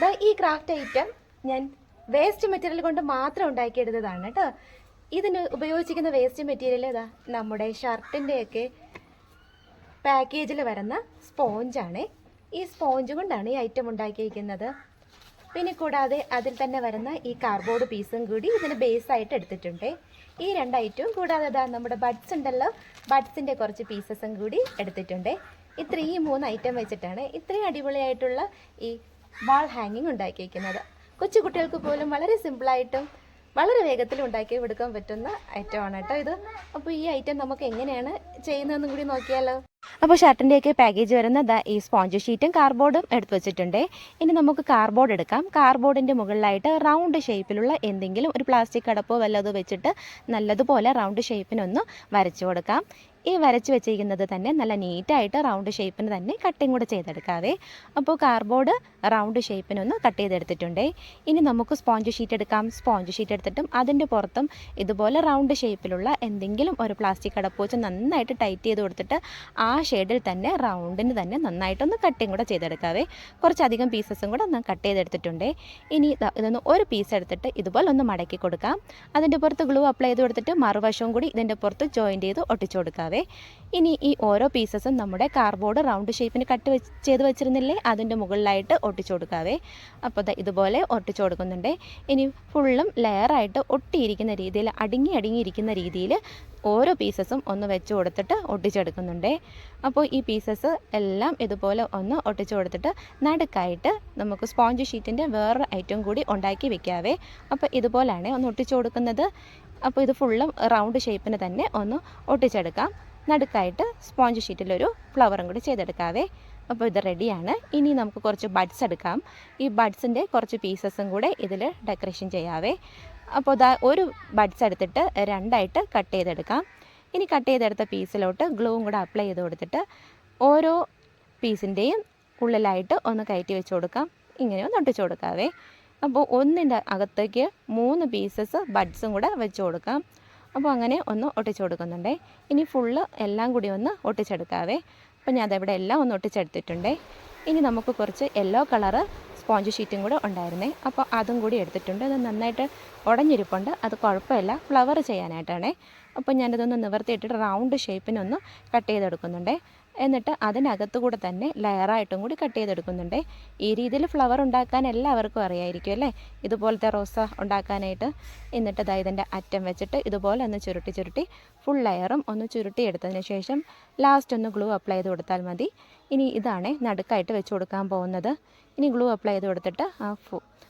ദാ ഈ craft item ഞാൻ വേസ്റ്റ് മെറ്റീരിയൽ കൊണ്ട് മാത്രം ഉണ്ടാക്കിയെടുത്തതാണ് കേട്ടോ ഇതിന് ഉപയോഗിച്ചിരിക്കുന്ന വേസ്റ്റ് മെറ്റീരിയൽ ഇതാ നമ്മുടെ ഷർട്ടിന്റെയൊക്കെ പാക്കേജിൽ വരുന്ന സ്പോഞ്ചാണ് ഈ സ്പോഞ്ച് കൊണ്ടാണ് ഈ ഐറ്റം ഉണ്ടാക്കിയിരിക്കുന്നത്. പിന്നെ കൂടാതെ അതിൽ തന്നെ വരുന്ന ഈ കാർഡ്ബോർഡ് പീസും കൂടി ഇതിന് ബേസ് ആയിട്ട് എടുത്തിട്ടുണ്ട്. ഈ രണ്ട് ഐറ്റവും കൂടാതെ ദാ നമ്മുടെ ബഡ്സ് ഉണ്ടല്ലോ. ബഡ്സിന്റെ കുറച്ച് പീസസും കൂടി എടുത്തിട്ടുണ്ട്. ഇത്രയും മൂന്ന് ഐറ്റം വെച്ചിട്ടാണ് ഇത്രയും അടിപൊളിയായിട്ടുള്ള ഈ വാൾ ഹാങ്ങിങ് ഉണ്ടാക്കിയിരിക്കുന്നത്. കൊച്ചു കുട്ടികൾക്ക് പോലും വളരെ സിമ്പിളായിട്ടും വളരെ വേഗത്തിൽ ഉണ്ടാക്കി എടുക്കാൻ പറ്റുന്ന ഐറ്റം ആണ് കേട്ടോ ഇത്. അപ്പോൾ ഈ ഐറ്റം നമുക്ക് എങ്ങനെയാണ് ചെയ്യുന്നതെന്നും കൂടി നോക്കിയാലോ. അപ്പോൾ ഷർട്ടിന്റെയൊക്കെ പാക്കേജ് വരുന്നത് ഈ സ്പോഞ്ച് ഷീറ്റും കാർബോർഡും എടുത്തു വെച്ചിട്ടുണ്ട്. ഇനി നമുക്ക് കാർബോർഡ് എടുക്കാം. കാർബോർഡിന്റെ മുകളിലായിട്ട് റൗണ്ട് ഷേപ്പിലുള്ള എന്തെങ്കിലും ഒരു പ്ലാസ്റ്റിക് കടപ്പോ വല്ലതോ വെച്ചിട്ട് നല്ലതുപോലെ റൗണ്ട് ഷേപ്പിനൊന്ന് വരച്ചു കൊടുക്കാം. ഈ വരച്ച് വെച്ചിരിക്കുന്നത് തന്നെ നല്ല നീറ്റായിട്ട് റൗണ്ട് ഷേപ്പിന് തന്നെ കട്ടിങ് കൂടെ ചെയ്തെടുക്കാവേ. അപ്പോൾ കാർഡ്ബോർഡ് റൗണ്ട് ഷേപ്പിനൊന്ന് കട്ട് ചെയ്തെടുത്തിട്ടുണ്ട്. ഇനി നമുക്ക് സ്പോഞ്ച് ഷീറ്റ് എടുക്കാം. സ്പോഞ്ച് ഷീറ്റ് എടുത്തിട്ടും അതിന്റെ പുറത്തും ഇതുപോലെ റൗണ്ട് ഷേപ്പിലുള്ള എന്തെങ്കിലും ഒരു പ്ലാസ്റ്റിക് അടപ്പ് വെച്ച് നന്നായിട്ട് ടൈറ്റ് ചെയ്ത് കൊടുത്തിട്ട് ആ ഷെയ്ഡിൽ തന്നെ റൗണ്ടിന് തന്നെ നന്നായിട്ടൊന്ന് കട്ടിങ് കൂടെ ചെയ്തെടുക്കാവേ. കുറച്ചധികം പീസസും കൂടെ ഒന്ന് കട്ട് ചെയ്തെടുത്തിട്ടുണ്ട്. ഇനി ഇതൊന്ന് ഒരു പീസ് എടുത്തിട്ട് ഇതുപോലെ ഒന്ന് മടക്കി കൊടുക്കാം. അതിന്റെ പുറത്ത് ഗ്ലൂ അപ്ലൈ ചെയ്ത് കൊടുത്തിട്ട് മറുവശവും കൂടി ഇതിന്റെ പുറത്ത് ജോയിന്റ് ചെയ്ത് ഒട്ടിച്ചു കൊടുക്കാവേ. ഇനി ഈ ഓരോ പീസസും നമ്മുടെ കാർഡ്ബോർഡ് റൗണ്ട് ഷേപ്പിന് കട്ട് വെച്ച് ചെയ്ത് വെച്ചിരുന്നില്ലേ? അതിന്റെ മുകളിലായിട്ട് ഒട്ടിച്ചു കൊടുക്കാവേ. അപ്പോൾ ഇതുപോലെ ഒട്ടിച്ചു കൊടുക്കുന്നുണ്ട്. ഇനി ഫുള്ളും ലെയറായിട്ട് ഒട്ടിയിരിക്കുന്ന രീതിയിൽ അടുങ്ങി അടുങ്ങിയിരിക്കുന്ന രീതിയിൽ ഓരോ പീസസും ഒന്ന് വെച്ച് കൊടുത്തിട്ട് ഒട്ടിച്ചെടുക്കുന്നുണ്ട്. അപ്പോൾ ഈ പീസസ് എല്ലാം ഇതുപോലെ ഒന്ന് ഒട്ടിച്ചു കൊടുത്തിട്ട് നടുക്കായിട്ട് നമുക്ക് സ്പോഞ്ച് ഷീറ്റിന്റെ വേറൊരു ഐറ്റം കൂടി ഉണ്ടാക്കി വെക്കാവേ. അപ്പോൾ ഇതുപോലെയാണ് ഒന്ന് ഒട്ടിച്ചു കൊടുക്കുന്നത്. അപ്പോൾ ഇത് ഫുള്ളും റൗണ്ട് ഷേപ്പിന് തന്നെ ഒന്ന് ഒട്ടിച്ചെടുക്കാം. നടുക്കായിട്ട് സ്പോഞ്ച് ഷീറ്റിലൊരു ഫ്ലവറും കൂടി ചെയ്തെടുക്കാവേ. അപ്പോൾ ഇത് റെഡിയാണ് ഇനി നമുക്ക് കുറച്ച് ബഡ്സ് എടുക്കാം. ഈ ബഡ്സിന്റെ കുറച്ച് പീസസും കൂടെ ഇതിൽ ഡെക്കറേഷൻ ചെയ്യാവേ. അപ്പോൾ ഇതാ ഒരു ബഡ്സ് എടുത്തിട്ട് രണ്ടായിട്ട് കട്ട് ചെയ്തെടുക്കാം. ഇനി കട്ട് ചെയ്തെടുത്ത പീസിലോട്ട് ഗ്ലൂവും കൂടെ അപ്ലൈ ചെയ്ത് കൊടുത്തിട്ട് ഓരോ പീസിന്റെയും ഉള്ളിലായിട്ട് ഒന്ന് കയറ്റി വെച്ച് കൊടുക്കാം. ഇങ്ങനെ ഒന്ന് ഒട്ടിച്ചു കൊടുക്കാവേ. അപ്പോൾ ഒന്നിന്റെ അകത്തേക്ക് മൂന്ന് പീസസ് ബഡ്സും കൂടെ വെച്ച് കൊടുക്കാം. അപ്പോൾ അങ്ങനെ ഒന്ന് ഒട്ടിച്ച് കൊടുക്കുന്നുണ്ടേ. ഇനി ഫുള്ള് എല്ലാം കൂടി ഒന്ന് ഒട്ടിച്ചെടുക്കാവേ. അപ്പോൾ ഞാൻ അതവിടെ എല്ലാം ഒന്ന് ഒട്ടിച്ചെടുത്തിട്ടുണ്ടേ. ഇനി നമുക്ക് കുറച്ച് യെല്ലോ കളറ് സ്പോഞ്ച് ഷീറ്റും കൂടെ ഉണ്ടായിരുന്നേ. അപ്പോൾ അതും കൂടി എടുത്തിട്ടുണ്ട്. അത് നന്നായിട്ട് ഉടഞ്ഞിരിപ്പുണ്ട്. അത് കുഴപ്പമില്ല. ഫ്ലവർ ചെയ്യാനായിട്ടാണേ. അപ്പോൾ ഞാനിതൊന്ന് നിവർത്തിയിട്ടിട്ട് റൗണ്ട് ഷേപ്പിനൊന്ന് കട്ട് ചെയ്തെടുക്കുന്നുണ്ട്. എന്നിട്ട് അതിനകത്ത് കൂടെ തന്നെ ലെയറായിട്ടും കൂടി കട്ട് ചെയ്തെടുക്കുന്നുണ്ട്. ഈ രീതിയിൽ ഫ്ലവർ ഉണ്ടാക്കാൻ എല്ലാവർക്കും അറിയായിരിക്കും അല്ലേ? ഇതുപോലത്തെ റോസ ഉണ്ടാക്കാനായിട്ട്. എന്നിട്ട് ഇതാ ഇതിന്റെ അറ്റം വെച്ചിട്ട് ഇതുപോലെ ഒന്ന് ചുരുട്ടി ചുരുട്ടി ഫുൾ ലെയറും ഒന്ന് ചുരുട്ടി എടുത്തതിന് ശേഷം ലാസ്റ്റ് ഒന്ന് ഗ്ലൂ അപ്ലൈ ചെയ്ത് കൊടുത്താൽ മതി. ഇനി ഇതാണ് നടുക്കായിട്ട് വെച്ച് കൊടുക്കാൻ പോകുന്നത്. ഇനി ഗ്ലൂ അപ്ലൈ ചെയ്ത് കൊടുത്തിട്ട് ആ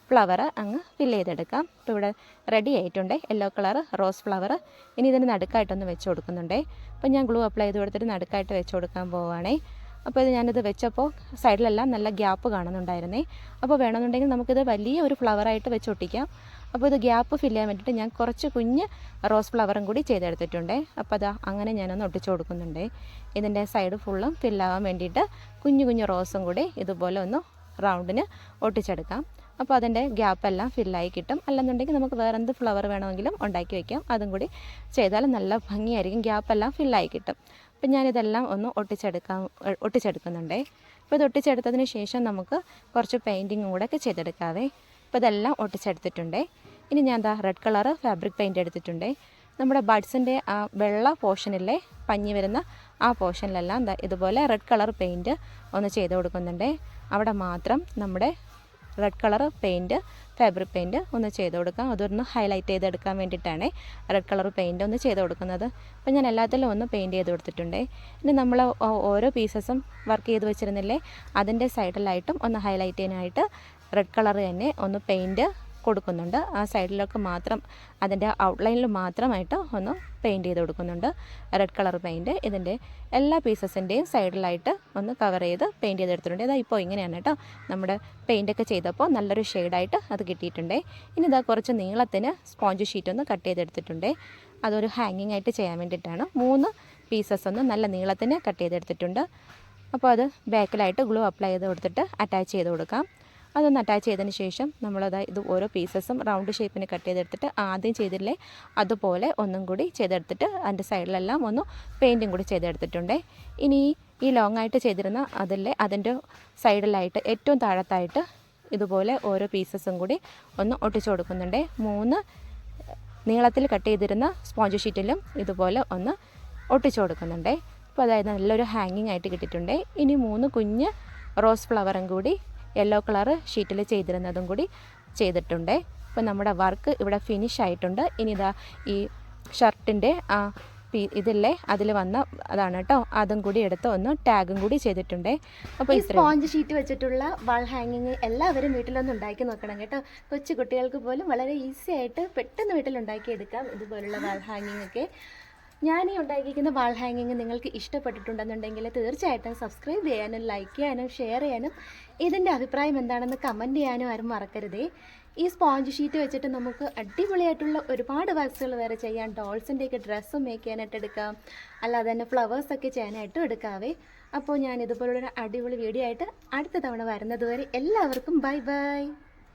ഫ്ലവർ അങ്ങ് ഫില്ല് ചെയ്തെടുക്കാം. ഇപ്പോൾ ഇവിടെ റെഡി ആയിട്ടുണ്ട്. യെല്ലോ കളർ റോസ് ഫ്ലവർ ഇനി ഇതിന് നടുക്കായിട്ടൊന്ന് വെച്ച് കൊടുക്കുന്നുണ്ടേ. അപ്പോൾ ഞാൻ ഗ്ലൂ അപ്ലൈ ചെയ്ത് കൊടുത്തിട്ട് നടുക്കായിട്ട് വെച്ച് കൊടുക്കാൻ പോവുകയാണേ. അപ്പോൾ ഇത് ഞാനിത് വെച്ചപ്പോൾ സൈഡിലെല്ലാം നല്ല ഗ്യാപ്പ് കാണുന്നുണ്ടായിരുന്നേ. അപ്പോൾ വേണമെന്നുണ്ടെങ്കിൽ നമുക്കിത് വലിയ ഒരു ഫ്ലവറായിട്ട് വെച്ച് ഒട്ടിക്കാം. അപ്പോൾ ഇത് ഗ്യാപ്പ് ഫില്ല് ചെയ്യാൻ വേണ്ടിയിട്ട് ഞാൻ കുറച്ച് കുഞ്ഞ് റോസ് ഫ്ലവറും കൂടി ചെയ്തെടുത്തിട്ടുണ്ടേ. അപ്പോൾ അത് അങ്ങനെ ഞാനൊന്ന് ഒട്ടിച്ചു കൊടുക്കുന്നുണ്ട്. ഇതിന്റെ സൈഡ് ഫുള്ളും ഫില്ലാവാൻ വേണ്ടിയിട്ട് കുഞ്ഞു കുഞ്ഞു റോസും കൂടി ഇതുപോലെ ഒന്ന് റൗണ്ടിന് ഒട്ടിച്ചെടുക്കാം. അപ്പോൾ അതിന്റെ ഗ്യാപ്പെല്ലാം ഫില്ലായി കിട്ടും. അല്ലെന്നുണ്ടെങ്കിൽ നമുക്ക് വേറെ എന്ത് ഫ്ലവർ വേണമെങ്കിലും ഉണ്ടാക്കി വയ്ക്കാം അതും കൂടി ചെയ്താൽ നല്ല ഭംഗിയായിരിക്കും. ഗ്യാപ്പെല്ലാം ഫില്ലായി കിട്ടും. അപ്പം ഞാനിതെല്ലാം ഒന്ന് ഒട്ടിച്ചെടുക്കാൻ ഒട്ടിച്ചെടുക്കുന്നുണ്ടേ. അപ്പോൾ ഇത് ഒട്ടിച്ചെടുത്തതിന് ശേഷം നമുക്ക് കുറച്ച് പെയിന്റിങ്ങും കൂടെ ഒക്കെ ചെയ്തെടുക്കാവേ. അപ്പോൾ ഇതെല്ലാം ഒട്ടിച്ചെടുത്തിട്ടുണ്ടേ. ഇനി ഞാൻ എന്താ റെഡ് കളർ ഫാബ്രിക് പെയിന്റ് എടുത്തിട്ടുണ്ട്. നമ്മുടെ ബഡ്സിന്റെ ആ വെള്ള പോർഷനിലെ പഞ്ഞി വരുന്ന ആ പോർഷനിലെല്ലാം എന്താ ഇതുപോലെ റെഡ് കളർ പെയിന്റ് ഒന്ന് ചെയ്ത് കൊടുക്കുന്നുണ്ട്. അവിടെ മാത്രം നമ്മുടെ red colour paint fabric paint ഒന്ന് ചെയ്ത് കൊടുക്കാം. അതൊന്ന് ഹൈലൈറ്റ് ചെയ്തെടുക്കാൻ വേണ്ടിയിട്ടാണ് റെഡ് കളർ പെയിന്റ് ഒന്ന് ചെയ്ത് കൊടുക്കുന്നത്. അപ്പോൾ ഞാൻ എല്ലാത്തിലും ഒന്ന് പെയിന്റ് ചെയ്ത് കൊടുത്തിട്ടുണ്ട്. ഇനി നമ്മൾ ഓരോ പീസസും വർക്ക് ചെയ്ത് വെച്ചിരുന്നില്ലേ അതിന്റെ സൈഡിലായിട്ടും ഒന്ന് ഹൈലൈറ്റ് ചെയ്യാനായിട്ട് റെഡ് കളർ തന്നെ ഒന്ന് പെയിന്റ് കൊടുക്കുന്നുണ്ട്. ആ സൈഡിലൊക്കെ മാത്രം അതിന്റെ ഔട്ട്ലൈനിൽ മാത്രമായിട്ട് ഒന്ന് പെയിന്റ് ചെയ്ത് കൊടുക്കുന്നുണ്ട്. റെഡ് കളർ പെയിന്റ് ഇതിന്റെ എല്ലാ പീസസിന്റെയും സൈഡിലായിട്ട് ഒന്ന് കവർ ചെയ്ത് പെയിന്റ് ചെയ്തെടുത്തിട്ടുണ്ട് ഇതാ ഇപ്പോൾ ഇങ്ങനെയാണ് കേട്ടോ നമ്മുടെ പെയിന്റൊക്കെ ചെയ്തപ്പോൾ നല്ലൊരു ഷെയ്ഡായിട്ട് അത് കിട്ടിയിട്ടുണ്ട്. ഇനി ഇതാ കുറച്ച് നീളത്തിന് സ്പോഞ്ച് ഷീറ്റ് ഒന്ന് കട്ട് ചെയ്തെടുത്തിട്ടുണ്ട് അതൊരു ഹാങ്ങിങ് ആയിട്ട് ചെയ്യാൻ വേണ്ടിയിട്ടാണ്. മൂന്ന് പീസസ് ഒന്ന് നല്ല നീളത്തിന് കട്ട് ചെയ്തെടുത്തിട്ടുണ്ട് അപ്പോൾ അത് ബാക്കിലായിട്ട് ഗ്ലൂ അപ്ലൈ ചെയ്ത് കൊടുത്തിട്ട് അറ്റാച്ച് ചെയ്ത് കൊടുക്കാം. അതൊന്ന് അറ്റാച്ച് ചെയ്തതിന് ശേഷം നമ്മളത് ഇത് ഓരോ പീസസും റൗണ്ട് ഷേപ്പിന് കട്ട് ചെയ്തെടുത്തിട്ട് ആദ്യം ചെയ്തില്ലേ അതുപോലെ ഒന്നും കൂടി ചെയ്തെടുത്തിട്ട് അതിന്റെ സൈഡിലെല്ലാം ഒന്ന് പെയിന്റും കൂടി ചെയ്തെടുത്തിട്ടുണ്ട്. ഇനി ഈ ലോങ് ആയിട്ട് ചെയ്തിരുന്ന അതിലെ അതിന്റെ സൈഡിലായിട്ട് ഏറ്റവും താഴത്തായിട്ട് ഇതുപോലെ ഓരോ പീസസും കൂടി ഒന്ന് ഒട്ടിച്ചു കൊടുക്കുന്നുണ്ട്. മൂന്ന് നീളത്തിൽ കട്ട് ചെയ്തിരുന്ന സ്പോഞ്ച് ഷീറ്റിലും ഇതുപോലെ ഒന്ന് ഒട്ടിച്ചു കൊടുക്കുന്നുണ്ട്. അപ്പോൾ അതായത് നല്ലൊരു ഹാങ്ങിങ് ആയിട്ട് കിട്ടിയിട്ടുണ്ട്. ഇനി മൂന്ന് കുഞ്ഞ് റോസ് ഫ്ലവറും കൂടി യെല്ലോ കളർ ഷീറ്റിൽ ചെയ്തിരുന്നതും കൂടി ചെയ്തിട്ടുണ്ട്. അപ്പോൾ നമ്മുടെ വർക്ക് ഇവിടെ ഫിനിഷ് ആയിട്ടുണ്ട്. ഇനി ഇതാ ഈ ഷർട്ടിന്റെ ആ പീ ഇതില്ലേ അതിൽ വന്ന അതാണ് കേട്ടോ അതും കൂടി എടുത്ത് ഒന്ന് ടാഗും കൂടി ചെയ്തിട്ടുണ്ട്. അപ്പോൾ ഈ സ്പോഞ്ച് ഷീറ്റ് വെച്ചിട്ടുള്ള വാൾ ഹാങ്ങിങ് എല്ലാവരും വീട്ടിലൊന്ന് ഉണ്ടാക്കി നോക്കണം കേട്ടോ. കൊച്ചു കുട്ടികൾക്ക് പോലും വളരെ ഈസി ആയിട്ട് പെട്ടെന്ന് വീട്ടിൽ ഉണ്ടാക്കിയെടുക്കാം ഇതുപോലുള്ള വാൾ ഹാങ്ങിങ് ഒക്കെ. ഞാൻ ഈ ഉണ്ടാക്കിയിരിക്കുന്ന വാൾ ഹാങ്ങിങ് നിങ്ങൾക്ക് ഇഷ്ടപ്പെട്ടിട്ടുണ്ടെന്നുണ്ടെങ്കിൽ തീർച്ചയായിട്ടും സബ്സ്ക്രൈബ് ചെയ്യാനും ലൈക്ക് ചെയ്യാനും ഷെയർ ചെയ്യാനും ഇതിന്റെ അഭിപ്രായം എന്താണെന്ന് കമന്റ് ചെയ്യാനും ആരും മറക്കരുതേ. ഈ സ്പോഞ്ച് ഷീറ്റ് വെച്ചിട്ട് നമുക്ക് അടിപൊളിയായിട്ടുള്ള ഒരുപാട് വർക്ക്സുകൾ വേറെ ചെയ്യാം. ഡോൾസിന്റെയൊക്കെ ഡ്രസ്സ് മേക്ക് ചെയ്യാനായിട്ട് എടുക്കാം. അല്ലാതെ തന്നെ ഫ്ലവേഴ്സൊക്കെ ചെയ്യാനായിട്ടും എടുക്കാവേ. അപ്പോൾ ഞാൻ ഇതുപോലുള്ളൊരു അടിപൊളി വീഡിയോ ആയിട്ട് അടുത്ത തവണ വരുന്നതുവരെ എല്ലാവർക്കും ബൈ ബൈ